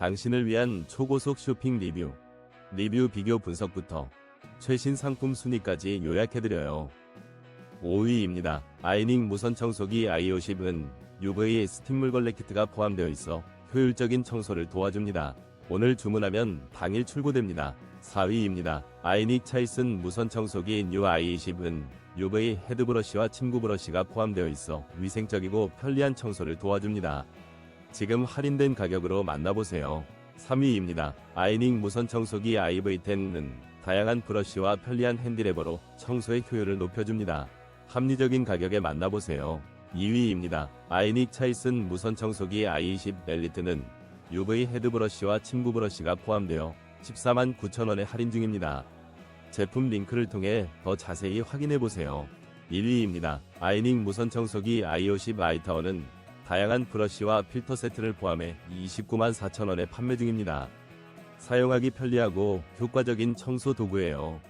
당신을 위한 초고속 쇼핑 리뷰, 리뷰 비교 분석부터 최신 상품 순위까지 요약해드려요. 5위입니다. 아이닝 무선 청소기 i50은 UV 스팀 물걸레 키트가 포함되어 있어 효율적인 청소를 도와줍니다. 오늘 주문하면 당일 출고됩니다. 4위입니다. 아이닉 차이슨 무선 청소기 뉴 i20은 UV 헤드 브러쉬와 침구 브러쉬가 포함되어 있어 위생적이고 편리한 청소를 도와줍니다. 지금 할인된 가격으로 만나보세요. 3위입니다. 아이닉 무선 청소기 IV10은 다양한 브러쉬와 편리한 핸디레버로 청소의 효율을 높여줍니다. 합리적인 가격에 만나보세요. 2위입니다. 아이닉 차이슨 무선 청소기 i20 엘리트는 UV 헤드브러쉬와 침구 브러쉬가 포함되어 14만 9천원에 할인 중입니다. 제품 링크를 통해 더 자세히 확인해보세요. 1위입니다. 아이닉 무선 청소기 i50 아이타워는 다양한 브러쉬와 필터 세트를 포함해 29만 4천 원에 판매 중입니다. 사용하기 편리하고 효과적인 청소 도구예요.